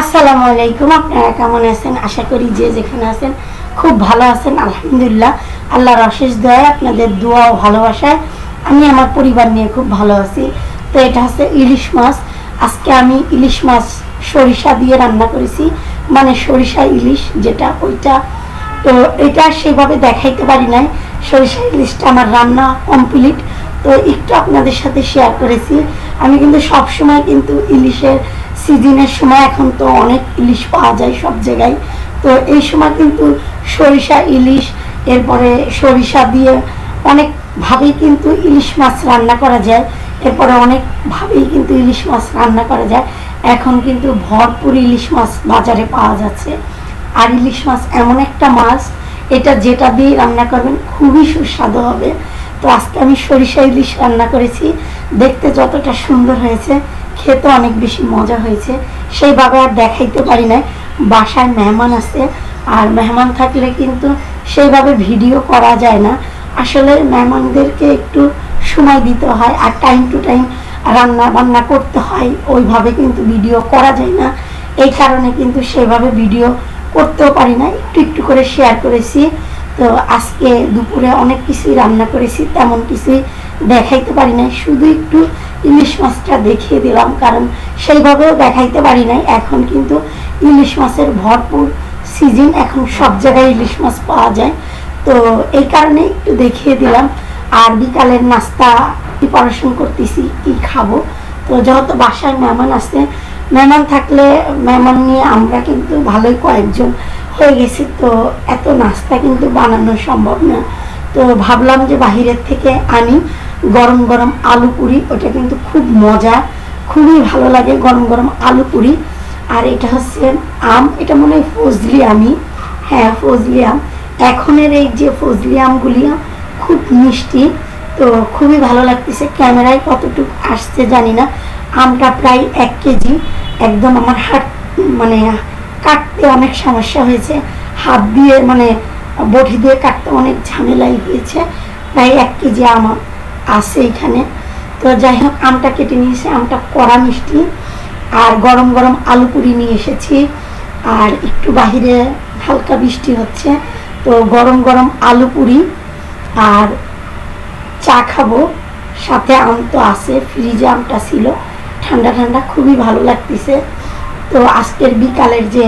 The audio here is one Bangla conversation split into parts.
আসসালামু আলাইকুম। আপনারা কেমন আছেন? আশা করি যে যেখানে আছেন খুব ভালো আছেন। আলহামদুলিল্লাহ, আল্লাহর অশেষ দয়ায় আপনাদের দোয়া ও ভালোবাসায় আমি আমার পরিবার নিয়ে খুব ভালো আছি। তো এটা হচ্ছে ইলিশ মাছ। আজকে আমি ইলিশ মাছ সরিষা দিয়ে রান্না করেছি। মানে সরিষা ইলিশ যেটা, ওইটা। তো এটা সেভাবে দেখাইতে পারি নাই। সরিষা ইলিশটা আমার রান্না কমপ্লিট তো একটু আপনাদের সাথে শেয়ার করেছি। আমি কিন্তু সব সময় কিন্তু ইলিশের সিজনের সময় এখন তো অনেক ইলিশ পাওয়া যায় সব জায়গায়। তো এই সময় কিন্তু সরিষা ইলিশ, এরপরে সরিষা দিয়ে অনেকভাবেই কিন্তু ইলিশ মাছ রান্না করা যায়। এরপরে অনেকভাবেই কিন্তু ইলিশ মাছ রান্না করা যায়। এখন কিন্তু ভরপুর ইলিশ মাছ বাজারে পাওয়া যাচ্ছে। আর ইলিশ মাছ এমন একটা মাছ, এটা যেটা দিয়ে রান্না করবেন খুবই সুস্বাদু হবে। তো আজকে আমি সরিষা ইলিশ রান্না করেছি। দেখতে যতটা সুন্দর হয়েছে খেতে অনেক বেশি মজা হয়েছে। সেইভাবে আর দেখাইতে পারি না বাসায় মেহমান আছে। আর মেহমান থাকলে কিন্তু সেইভাবে ভিডিও করা যায় না। আসলে মেহমানদেরকে একটু সময় দিতে হয় আর টাইম টু টাইম রান্না বান্না করতে হয়। ওইভাবে কিন্তু ভিডিও করা যায় না। এই কারণে কিন্তু সেভাবে ভিডিও করতেও পারি না। একটু একটু করে শেয়ার করেছি। তো আজকে দুপুরে অনেক কিছুই রান্না করেছি, তেমন কিছুই দেখাইতে পারি নাই। শুধু একটু ইলিশ মাছটা দেখিয়ে দিলাম, কারণ সেইভাবেও দেখাইতে পারি নাই। এখন কিন্তু ইলিশ মাছের ভরপুর সিজন এখন সব জায়গায় ইলিশ মাছ পাওয়া যায়। তো এই কারণে একটু দেখিয়ে দিলাম। আর বিকালের নাস্তা প্রিপারেশন করতেছি, কি খাব? তো যেহেতু বাসায় মেহমান আছে, মেহমান থাকলে মেহমান নিয়ে আমরা কিন্তু ভালোই কয়েকজন হয়ে গেছি, তো এত নাস্তা কিন্তু বানানো সম্ভব না। তো ভাবলাম যে বাহিরের থেকে আনি। গরম গরম আলু পুরি, ওটা কিন্তু খুব মজা, খুবই ভালো লাগে গরম গরম আলু পুরি। আর এটা হচ্ছে আম, এটা মনে হয় ফজলি আমি। হ্যাঁ ফজলি আম। এখনের এই যে ফজলি আমগুলি, খুব মিষ্টি, তো খুবই ভালো লাগতেছে। ক্যামেরায় কতটুকু আসছে জানি না। আমটা প্রায় এক কেজি। একদম আমার হাত মানে কাটতে অনেক সমস্যা হয়েছে। হাত দিয়ে মানে বটি দিয়ে কাটতে অনেক ঝামেলাই হয়েছে। প্রায় এক কেজি আম আছে এখানে। তো যাই হোক আমটা কেটে নিয়েছে আমটা কড়া মিষ্টি, আর গরম গরম আলু পুরি নিয়ে এসেছি। আর একটু বাহিরে হালকা বৃষ্টি হচ্ছে, তো গরম গরম আলু পুরি আর চা খাব। সাথে আম তো আছে, ফ্রিজে আমটা ছিল। ঠান্ডা ঠান্ডা, খুবই ভালো লাগতেছে। তো আজকের বিকালের যে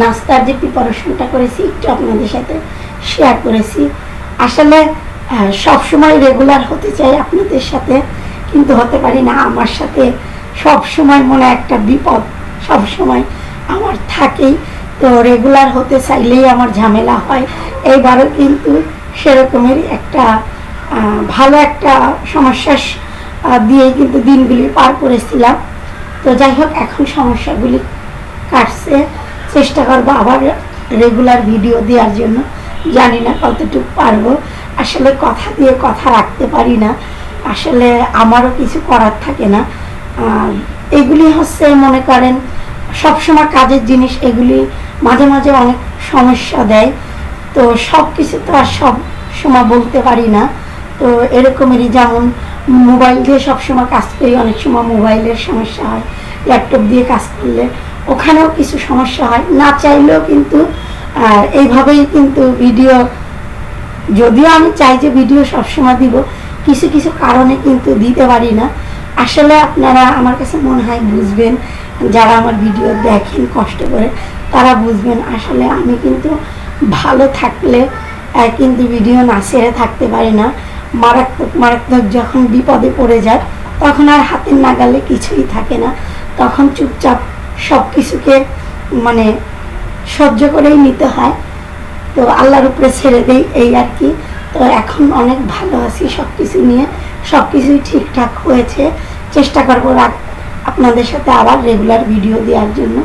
নাস্তার যে প্রিপারেশনটা করেছি, একটু আপনাদের সাথে শেয়ার করেছি। আসলে সব সময় রেগুলার হতে চাই আপনাদের সাথে কিন্তু হতে পারি না আমার সাথে। সব সময় মনে একটা বিপদ সব সময় আমার থাকেই। তো রেগুলার হতে চাইলেই আমার ঝামেলা হয়। এইবারও কিন্তু সেরকমেরই একটা ভালো একটা সমস্যার স- আহ, দিয়েই কিন্তু দিনগুলি পার করেছিলাম। তো যাই হোক এখন সমস্যাগুলি কাটছে। চেষ্টা করব আবার রেগুলার ভিডিও দেওয়ার জন্য। জানি না কতটুকু পারব। আসলে কথা দিয়ে কথা রাখতে পারি না। আসলে আমারও কিছু করার থাকে না। এগুলি হচ্ছে মনে করেন, সবসময় কাজের জিনিস এগুলি মাঝে মাঝে অনেক সমস্যা দেয়। তো সব কিছু তো আর সব সময় বলতে পারি না। তো এরকমেরই যেমন মোবাইল দিয়ে সবসময় কাজ করি, অনেক সময় মোবাইলের সমস্যা হয়, ল্যাপটপ দিয়ে কাজ করলে ওখানেও কিছু সমস্যা হয়। না চাইলেও কিন্তু এইভাবেই কিন্তু ভিডিও যদিও আমি চাই যে ভিডিও সবসময় দিব, কিছু কিছু কারণে কিন্তু দিতে পারি না। আসলে আপনারা আমার কাছে মনে হয় বুঝবেন, যারা আমার ভিডিও দেখেন কষ্ট করে, তারা বুঝবেন আসলে আমি কিন্তু ভালো থাকলে কিন্তু ভিডিও না সেরে থাকতে পারি না। মারাত্মক মারাত্মক যখন বিপদে পড়ে যায় তখন আর হাতের নাগালে কিছুই থাকে না। তখন চুপচাপ সব কিছুকে মানে সহ্য করেই নিতে হয়। তো আল্লাহর উপরে ছেড়ে দিই এই আর কি। তো এখন অনেক ভালো আছি সব কিছু নিয়ে। সব কিছুই ঠিকঠাক হয়েছে। চেষ্টা করব আপনাদের সাথে আবার রেগুলার ভিডিও দেওয়ার জন্য।